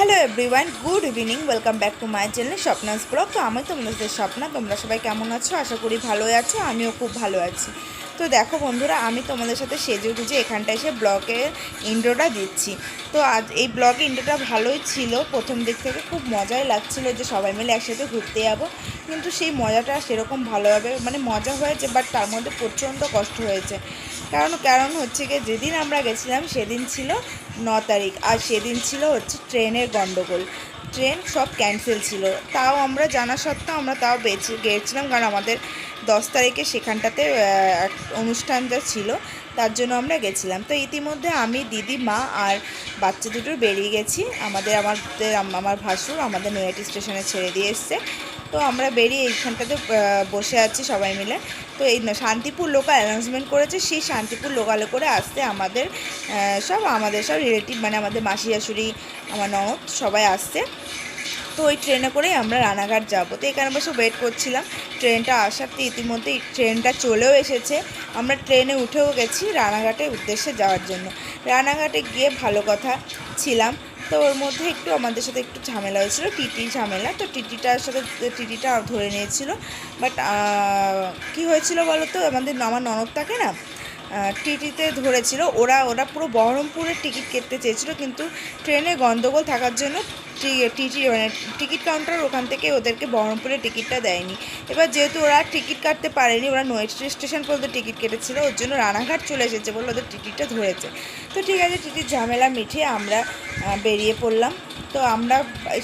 Hello everyone, good evening, welcome back to my channel Swapna's blog তো আমি তোমাদের স্বপ্না, তোমরা সবাই কেমন আছো? আশা করি ভালোই আছো, আমিও খুব ভালো আছি। তো দেখো বন্ধুরা, আমি তোমাদের সাথে সেজে গুজে এখানটা এসে ব্লগে ইন্ডোটা দিচ্ছি। তো আজ এই ব্লগে ইন্ডোটা ভালোই ছিল। প্রথম দিক থেকে খুব মজাই লাগছিল যে সবাই মিলে একসাথে ঘুরতে যাব। কিন্তু সেই মজাটা সেরকম ভালোভাবে মানে মজা হয়েছে বাট তার মধ্যে প্রচণ্ড কষ্ট হয়েছে। কারণ কারণ হচ্ছে গিয়ে যেদিন আমরা গেছিলাম, সেদিন ছিল ন তারিখ, আর সেদিন ছিল হচ্ছে ট্রেনের গণ্ডগোল। ট্রেন সব ক্যান্সেল ছিল। তাও আমরা জানা সত্ত্বেও আমরা তাও বেঁচে গিয়েছিলাম কারণ আমাদের দশ তারিখে সেখানটাতে অনুষ্ঠানটা ছিল, তার জন্য আমরা গেছিলাম। তো ইতিমধ্যে আমি, দিদি, মা আর বাচ্চা দুটো বেরিয়ে গেছি। আমাদের আমাদের আমার ভাসুর আমাদের নৈহাটি স্টেশনে ছেড়ে দিয়ে এসছে। তো আমরা বেরিয়ে এইখানটাতে বসে আছি সবাই মিলে। তো এই শান্তিপুর লোকাল অ্যানাউন্সমেন্ট করেছে, সেই শান্তিপুর লোকালে করে আসতে আমাদের সব আমাদের সব রিলেটিভ মানে আমাদের মাসি, শাশুড়ি, আমার ননদ, সবাই আসছে। তো ওই ট্রেনে করেই আমরা রানাঘাট যাব। তো এখানে বসে ওয়েট করছিলাম। ট্রেনটা আসার তো ইতিমধ্যে ট্রেনটা চলেও এসেছে। আমরা ট্রেনে উঠেও গেছি রানাঘাটের উদ্দেশ্যে যাওয়ার জন্য। রানাঘাটে গিয়ে ভালো কথা ছিলাম। তো ওর মধ্যে একটু আমাদের সাথে একটু ঝামেলা হয়েছিল, টিটি ঝামেলা। তো টিটিটার সাথে টিটিটা ধরে নিয়েছিল। বাট কি হয়েছিল বলো তো আমাদের আমার ননদ থাকে না টিটিতে ধরেছিল। ওরা ওরা পুরো বহরমপুরের টিকিট কেটতে চেয়েছিল, কিন্তু ট্রেনে গন্ডগোল থাকার জন্য টিটি মানে টিকিট কাউন্টার ওখান থেকে ওদেরকে বহরমপুরের টিকিটটা দেয়নি। এবার যেহেতু ওরা টিকিট কাটতে পারেনি, ওরা নৈহাটি স্টেশন পর্যন্ত টিকিট কেটেছিল, ওর জন্য রানাঘাট চলে এসেছে বলে ওদের টিকিটটা ধরেছে। তো ঠিক আছে টিটির ঝামেলা মিটিয়ে আমরা বেরিয়ে পড়লাম। তো আমরা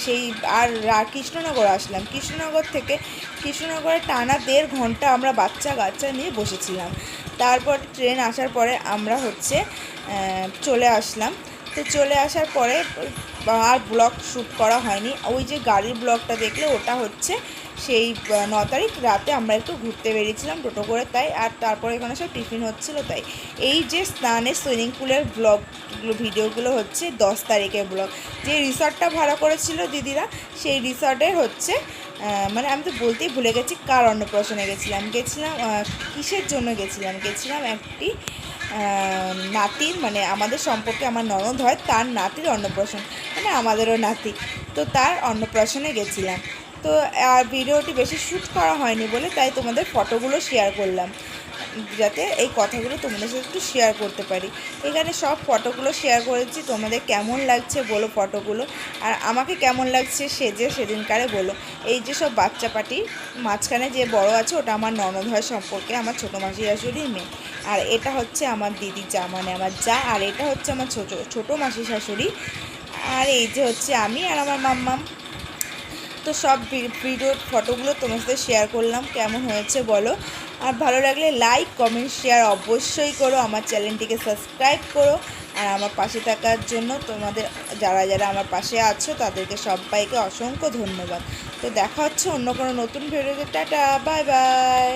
সেই, আর কৃষ্ণনগর আসলাম। কৃষ্ণনগর থেকে কৃষ্ণনগরে টানা দেড় ঘণ্টা আমরা বাচ্চা কাচ্চা নিয়ে বসেছিলাম। তারপর ট্রেন আসার পরে আমরা হচ্ছে চলে আসলাম। তো চলে আসার পরে আর ব্লগ শ্যুট করা হয়নি। ওই যে গাড়ির ব্লগটা দেখলে, ওটা হচ্ছে সেই ন তারিখ রাতে আমরা একটু ঘুরতে বেরিয়েছিলাম টোটো করে, তাই আর তারপরে এখানে সব টিফিন হচ্ছিল, তাই। এই যে স্নানের সুইমিং পুলের ব্লগগুলো ভিডিওগুলো হচ্ছে দশ তারিখের ব্লগ যে রিসর্টটা ভাড়া করেছিল দিদিরা, সেই রিসর্টের হচ্ছে মানে আমি তো বলতেই ভুলে গেছি কার অন্নপ্রাশনে গেছিলাম। গেছিলাম কিসের জন্য গেছিলাম? গেছিলাম একটি নাতির মানে আমাদের সম্পর্কে আমার ননদ হয়, তার নাতির অন্নপ্রাশন মানে আমাদেরও নাতি। তো তার অন্নপ্রাশনে গেছিলাম। তো, আর ভিডিওটি বেশি শ্যুট করা হয়নি বলে তাই তোমাদের ফটোগুলো শেয়ার করলাম। যাতে এই কথাগুলো তোমাদের সাথে একটু শেয়ার করতে পারি। এখানে সব ফটোগুলো শেয়ার করেছি, তোমাদের কেমন লাগছে বলো ফটোগুলো। আর আমাকে কেমন লাগছে সেজে সেদিনকারে বলো। এই যে সব বাচ্চা পাটি মাঝখানে যে বড় আছে, ওটা আমার ননদ হয় সম্পর্কে, আমার ছোটো মাসি শাশুড়ির মেয়ে। আর এটা হচ্ছে আমার দিদি যা মানে আমার যা, আর এটা হচ্ছে আমার ছোটো ছোটো মাসি শাশুড়ি। আর এই যে হচ্ছে আমি আর আমার মাম্মাম। তো সব ভিডিও, ফটোগুলো তোমার সাথে শেয়ার করলাম, কেমন হয়েছে বলো? আর ভালো লাগলে লাইক কমেন্ট শেয়ার অবশ্যই করো, আমার চ্যানেলটিকে সাবস্ক্রাইব করো। আর আমার পাশে থাকার জন্য তোমাদের, যারা যারা আমার পাশে আছো, তাদেরকে সবাইকে অসংখ্য ধন্যবাদ। তো দেখা হচ্ছে অন্য কোনো নতুন ভিডিওতে। Tata bye bye